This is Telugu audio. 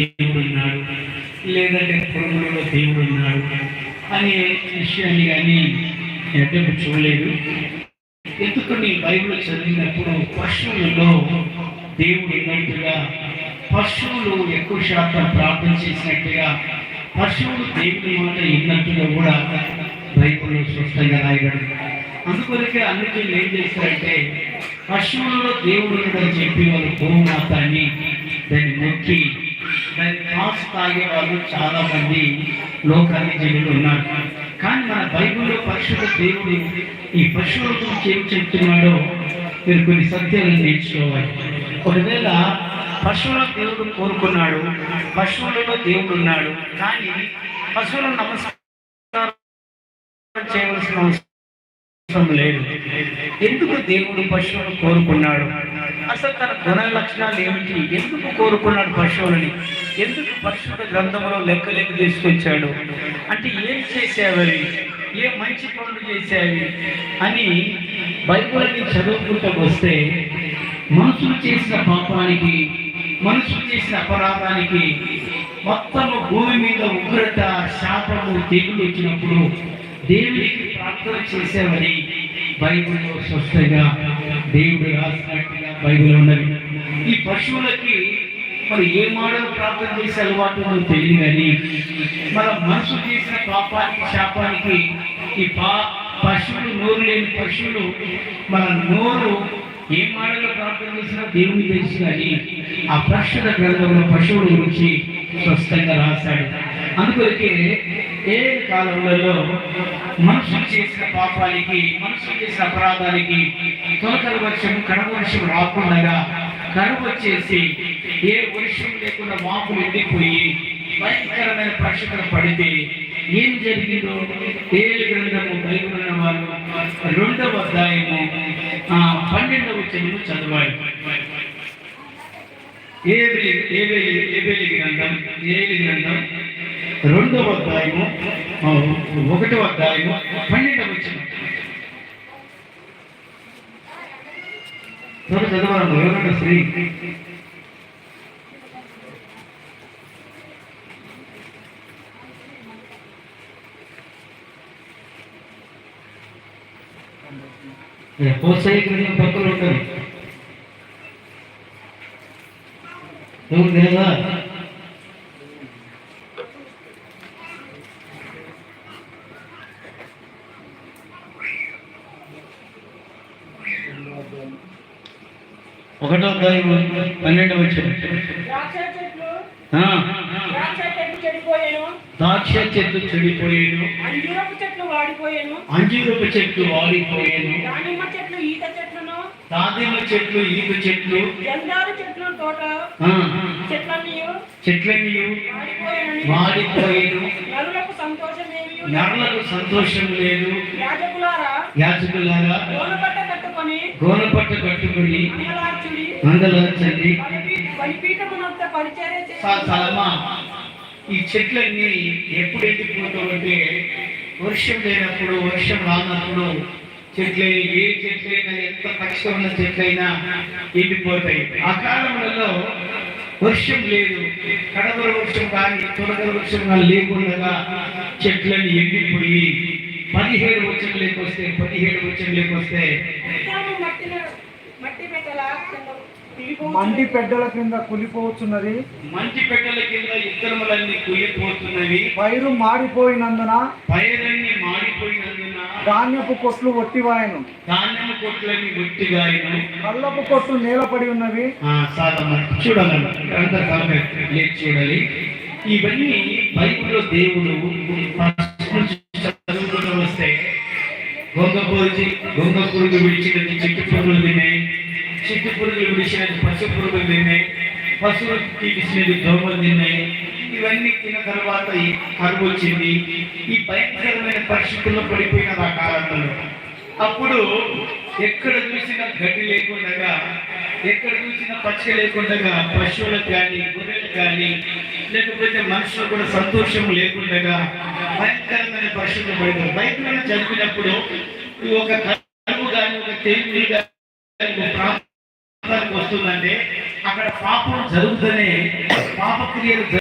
దేవుడు ఉన్నాడు లేదంటే కుటుంబంలో దేవుడు ఉన్నాడు అనే విషయాన్ని కానీ ఎద్దకు చూడలేదు. ఎందుకని బైబిల్ చదివినప్పుడు పశువులలో దేవుడు ఉన్నట్టుగా పశువులు ఎక్కువ శాతం ప్రార్థన చేసినట్టుగా పశువులు దేవుని మాట విన్నట్టుగా కూడా బైబిల్లో స్పష్టంగా రాయగలరు అందుకొరకే అందుకే ఏం చేస్తారంటే పశువులలో దేవుడు ఉన్నాడని చెప్పి వాళ్ళు గోమాత అని తాగే వాళ్ళు చాలా మంది లోకాన్ని జనులు ఉన్నారు. కానీ మన బైబిల్లో పరిశుద్ధ దేవుడు ఈ పశువుల గురించి ఏం చెప్తున్నాడో మీరు కొన్ని సత్యాలను నేర్చుకోవాలి. ఒకవేళ పశువుల దేవుడు కోరుకున్నాడు పశువులలో దేవుడు ఉన్నాడు కానీ పశువులను నమస్కారం చేయవలసిన అవసరం లేదు. ఎందుకు దేవుడు పశువును కోరుకున్నాడు? అసలు తన గుణ లక్షణాలు ఏమిటి? ఎందుకు కోరుకున్నాడు పశువులని? ఎందుకు పరిశుద్ధ గ్రంథంలో లెక్క లెక్క తీసుకొచ్చాడు? అంటే ఏం చేసేవరి? ఏ మంచి పనులు చేసేవి అని బైబిల్ని చదువుకుంటూ వస్తే మనుషులు చేసిన పాపానికి మనుషులు చేసిన అపరాధానికి మొత్తము భూమి మీద ఉగ్రత శాపము తెగులు వచ్చినప్పుడు దేవునికి ప్రార్థన చేసేవని బైబిల్లో స్పష్టంగా దేవుడు రాసినట్టుగా బైబిల్ ఉన్నది. ఈ పశువులకి మరి ఏ మాడలు ప్రార్థన చేసే అలవాటు మనకు తెలియదు కానీ మన మనసు చేసిన పాపానికి శాపానికి ఈ పా పశువులు నోరు లేని పశువులు మన నోరు ఏ మాడలో ప్రార్థన చేసినా దేవుని తెలుసు కానీ ఆ ప్రశ్న గ్రంథంలో పశువుల గురించి స్పష్టంగా రాశాడు. అందుకే ఏ కాలంలో మనుషులు చేసిన పాపానికి మనుషులు చేసిన అపరాధానికి తొలకల వర్షం కడవ వర్షం రాకుండా కరువు వచ్చేసి ఏ వర్షం లేకుండా మాపులు ఎండిపోయి భయంకరమైన పరిస్థితులు పడితే ఏం జరిగిందో? ఏడు గ్రంథము బైబిల్ వారు రెండవ అధ్యాయము పన్నెండవ చెందు చదవాలి. ఏబేలి ఏబేలి ఏబేలి గ్రంథం ఏబేలి గ్రంథం. రెండవ అధ్యాయము ఆ, ఒకటవ అధ్యాయము పన్నెండవ వచ్చిన చదవాలి ఎవరన్నా స్త్రీ? పక్కన ఉంటారు. ఎవరు ఒకటో అధ్యాయం పన్నెండు వచ్చిన ద్రాక్ష చెట్లు చెడిపోయాను. అంజూరపు చెట్లు వాడిపోయాను. అంజీరపు చెట్లు వాడిపోయాను. దానిమ్మ చెట్లు ఈత చెట్లను. చెట్లు ఈత చెట్లు. గంధారు చెట్లు తోట. ఆ, చెట్లన్నీ వాడిపోయాను. నరులకు సంతోషమేమి నరులకు సంతోషం లేదు. యాజకులారా? యాచకులారా గోనపట్ట కట్టుకొని గోనపట్ట కట్టుకుని బలిపీఠమునంత పరిచర్య చేసి ఈ చెట్లన్నీ ఎప్పుడు ఎండిపోతామంటే వర్షం లేనప్పుడు వర్షం రానప్పుడు చెట్లు ఏ చెట్లైనా ఎంత పక్షం ఉన్న చెట్లైనా ఎండిపోతాయి. ఆ కాలంలో వర్షం లేదు. కడవర వర్షం కానీ తొలగర వర్షం కానీ లేకుండా చెట్లన్నీ ఎండిపోయి పదిహేడు వచ్చం లేకొస్తే పదిహేడు వచ్చం లేకొస్తే ఉత్తరము మట్టిన మట్టి పెట్టల కింద పిలిపోవచ్చు. మండి పెడ్డల క్రింద కులిపోవచ్చున్నది మంచి పెట్టెల కింద ఇత్తనములన్నీ కులిపోతున్నవి. పైరు మాడిపోయినందున పైరన్ని మాడిపోయినందున ధాన్యపు కొట్లు ఒట్టివాయను. ధాన్యము కొట్లని గట్టిగాయను కళ్ళపు కొట్లు నేలపడి ఉన్నవి. అంత చూడాలి. ఇవన్నీ బైబిల్లో దేవుడు గొంగ దొంగ పురుగు విడిచినది చెట్టు పురుగులు తిన్నాయి చెట్టు పురుగులు విడిచినది పశు పురుగులు తిన్నాయి పశువులు తీసినది దోమలు తిన్నాయి ఇవన్నీ తిన్న తర్వాత ఈ కరువు వచ్చింది. ఈ భయంకరమైన పరిస్థితుల్లో పడిపోయిన ఆ కాలంలో అప్పుడు ఎక్కడ చూసినా గడ్డి లేకుండా ఎక్కడ చూసినా పచ్చ లేకుండా పశువులకు కానీ గొర్రెలకు కానీ లేకపోతే మనుషులు కూడా సంతోషం లేకుండా భయంకరమైన పరిస్థితులు పడతారు బయట చదివినప్పుడు ఈ ఒక కరువు కానీ ఒక తెలివి ప్రాంతానికి వస్తుందంటే అక్కడ పాపం జరుగుతూనే పాపక్రియలు